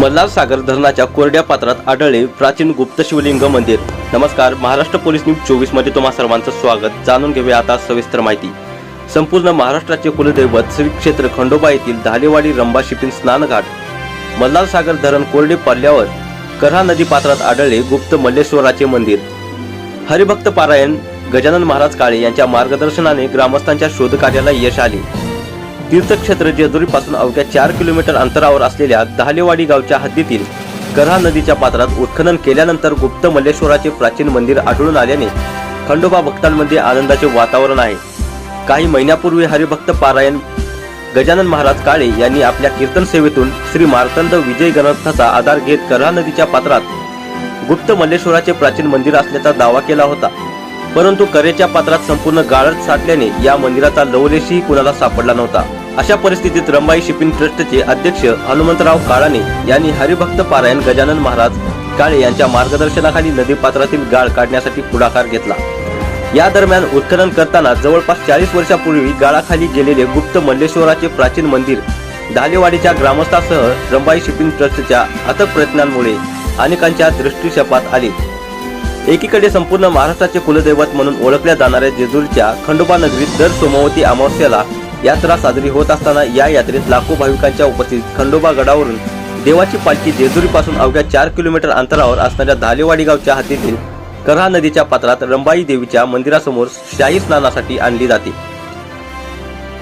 मल्हार सागर धरणाच्या कोरड्या पात्रात आढळले प्राचीन गुप्त शिवलिंग मंदिर. नमस्कार महाराष्ट्र पोलीस न्यूज चोवीसमध्ये तुम्हा सर्वांचं स्वागत. जाणून घेऊया आता सविस्तर माहिती. संपूर्ण महाराष्ट्राचे कुलदैवत श्री क्षेत्र खंडोबा येथील धालेवाडी रंबा शिपिंग स्नानघाट मल्हार सागर धरण कोरडे पडल्यावर करहा नदी पात्रात आढळले गुप्त मल्लेश्वराचे मंदिर. हरिभक्त पारायण गजानन महाराज काळे यांच्या मार्गदर्शनाने ग्रामस्थांच्या शोधकार्याला यश आले. तीर्थक्षेत्र जेजुरीपासून अवघ्या चार किलोमीटर अंतरावर असलेल्या दहालेवाडी गावच्या हद्दीतील करहा नदीच्या पात्रात उत्खनन केल्यानंतर गुप्त मल्लेश्वराचे प्राचीन मंदिर आढळून आल्याने खंडोबा भक्तांमध्ये आनंदाचे वातावरण आहे. काही महिन्यापूर्वी हरिभक्त पारायण गजानन महाराज काळे यांनी आपल्या कीर्तन सेवेतून श्री मार्तंड विजय ग्रंथाचा आधार घेत करहा नदीच्या पात्रात गुप्त मल्लेश्वराचे प्राचीन मंदिर असल्याचा दावा केला होता. परंतु करेच्या पात्रात संपूर्ण गाळत साठल्याने या मंदिराचा लवलेशही कुणाला सापडला नव्हता. अशा परिस्थितीत रंबाई शिपिंग ट्रस्टचे अध्यक्ष हनुमंतराव काळाने यांनी हरिभक्त पारायण गजानन महाराज काळे यांच्या मार्गदर्शनाखाली नदी पात्रातील गाळ काढण्यासाठी पुढाकार घेतला. या दरम्यान उत्खनन करताना जवळपास चाळीस वर्षापूर्वी गाळाखाली गेलेले गुप्त मल्लेश्वराचे प्राचीन मंदिर दालेवाडीच्या ग्रामस्थासह रंबाई शिपिंग ट्रस्टच्या अथक प्रयत्नांमुळे अनेकांच्या दृष्टीक्षेपात आले. एकीकडे संपूर्ण महाराष्ट्राचे कुलदैवत म्हणून ओळखल्या जाणाऱ्या जेजुरीच्या खंडोबा नगरीत दर सोमवती अमावस्याला यात्रा साजरी होत असताना या यात्रेत लाखो भाविकांच्या उपस्थित खंडोबा गडावरून देवाची पालखी जेजुरीपासून अवघ्या चार किलोमीटर अंतरावर असणाऱ्या धालेवाडी गावच्या हातीतील करहा नदीच्या पात्रात रंबाई देवीच्या मंदिरासमोर शाही स्नानासाठी आणली जाते.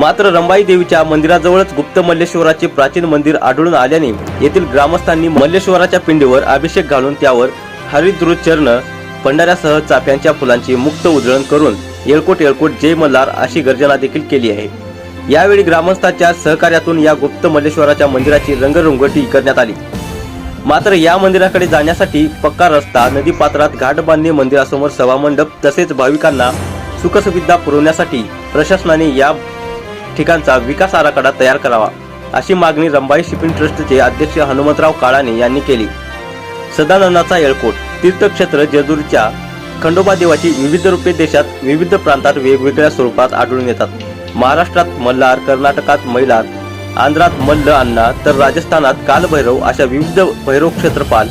मात्र रंबाई देवीच्या मंदिराजवळच गुप्त मल्लेश्वराचे प्राचीन मंदिर आढळून आल्याने येथील ग्रामस्थांनी मल्लेश्वराच्या पिंडीवर अभिषेक घालून त्यावर हरिद्रुचर्ण भंडाऱ्यासह चाफ्यांच्या फुलांची मुक्त उधळण करून येळकोट येळकोट जय मल्हार अशी गर्जना देखील केली आहे. यावेळी ग्रामस्थांच्या सहकार्यातून या गुप्त मल्लेश्वराच्या मंदिराची रंगरंगोटी करण्यात आली. मात्र या मंदिराकडे जाण्यासाठी पक्का रस्ता नदी पात्रात घाट बांधणे मंदिरासमोर सभामंडप तसेच भाविकांना सुखसुविधा पुरवण्यासाठी प्रशासनाने या ठिकाणचा विकास आराखडा तयार करावा अशी मागणी रंबाई शिपिंग ट्रस्टचे अध्यक्ष हनुमंतराव काळाने यांनी केली. सदानंदाचा येळकोट तीर्थक्षेत्र जेजूरच्या खंडोबा देवाची विविध रूपे देशात विविध प्रांतात वेगवेगळ्या स्वरूपात आढळून येतात. महाराष्ट्रात मल्हार कर्नाटकात मैलार आंध्रात मल्ल अण्णा तर राजस्थानात कालभैरव अशा विविध भैरव क्षेत्रपाल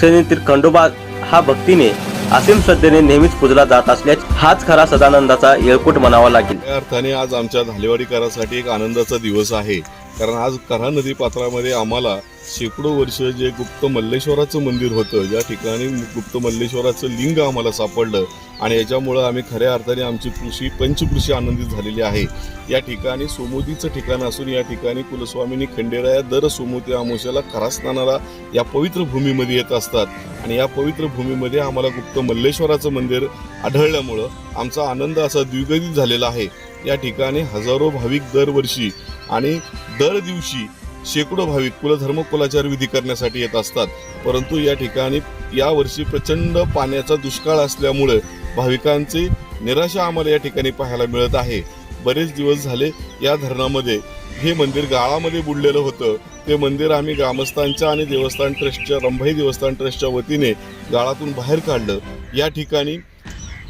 श्रेणीतील खंडोबा हा भक्तीने असीम श्रद्धेने नेहमीच पूजला जात असल्यास हाच खरा सदानंदाचा येळकोट म्हणावा लागेल. अर्थाने आज आमच्या धालेवाडीकरासाठी एक आनंदाचा दिवस आहे. कारण आज कऱ्हा नदी पात्रामध्ये आम्हाला शेकडो वर्ष जे गुप्त मल्लेश्वराचं मंदिर होतं ज्या ठिकाणी गुप्त मल्लेश्वराचं लिंग आम्हाला सापडलं आणि याच्यामुळं आम्ही खऱ्या अर्थाने आमची कृषी पंचकृषी आनंदित झालेली आहे. या ठिकाणी सोमोतीचं ठिकाण असून या ठिकाणी कुलस्वामिनी खंडेराया दर सोमोती अमावस्याला खरा स्नानाला या पवित्र भूमीमध्ये येत असतात. आणि या पवित्र भूमीमध्ये आम्हाला गुप्त मल्लेश्वराचं मंदिर आढळल्यामुळं आमचा आनंद असा द्विगदित झालेला आहे. या ठिकाणी हजारो भाविक दरवर्षी आणि दर दिवशी शेकडो भाविक कुलधर्म कुलाचार विधी करण्यासाठी येत असतात. परंतु या ठिकाणी यावर्षी प्रचंड पाण्याचा दुष्काळ असल्यामुळे भाविकांची निराशा आम्हाला या ठिकाणी पाहायला मिळत आहे. बरेच दिवस झाले या धरणामध्ये. हे मंदिर गाळामध्ये बुडलेलं होतं. ते मंदिर आम्ही ग्रामस्थांच्या आणि देवस्थान ट्रस्टच्या रंभाई देवस्थान ट्रस्टच्या वतीने गाळातून बाहेर काढलं. या ठिकाणी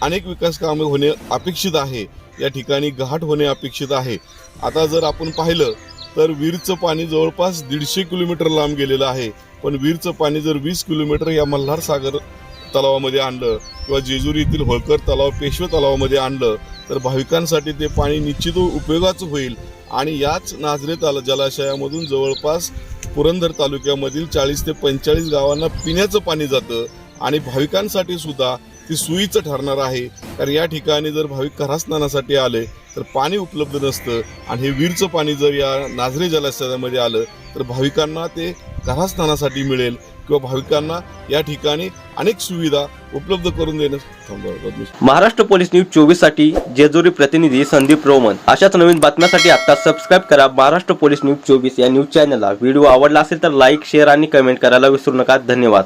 अनेक विकास कामे होणे अपेक्षित आहे. या ठिकाणी घाट होणे अपेक्षित आहे. आता जर आपण पाहिलं तर वीरचं पाणी जवळपास दीडशे किलोमीटर लांब गेलेलं आहे. पण वीरचं पाणी जर वीस किलोमीटर या मल्हार सागर तलावामध्ये आणलं किंवा जेजुरी येथील होळकर तलाव पेशवे तलावामध्ये आणलं तर भाविकांसाठी ते पाणी निश्चित उपयोगाचं होईल. आणि याच नाझरे ताला जलाशयामधून जवळपास पुरंदर तालुक्यामधील चाळीस ते पंचेचाळीस गावांना पिण्याचं पाणी जातं. आणि भाविकांसाठी सुद्धा ती सुईचं ठरणार आहे. कारण या ठिकाणी जर भाविक खरास्नानासाठी आले तर पाणी उपलब्ध नसतं आणि हे वीरचं पाणी जर या नाझरे जलाशयामध्ये आलं तर भाविकांना ते करास्नानासाठी मिळेल किंवा भाविकांना या ठिकाणी अनेक सुविधा उपलब्ध करून देणं महाराष्ट्र पोलीस न्यूज चोवीससाठी जेजुरी प्रतिनिधी संदीप रोमन. अशाच नवीन बातम्यासाठी आता सबस्क्राईब करा महाराष्ट्र पोलीस न्यूज चोवीस या न्यूज चॅनलला व्हिडिओ आवडला असेल तर लाईक शेअर आणि कमेंट करायला विसरू नका. धन्यवाद.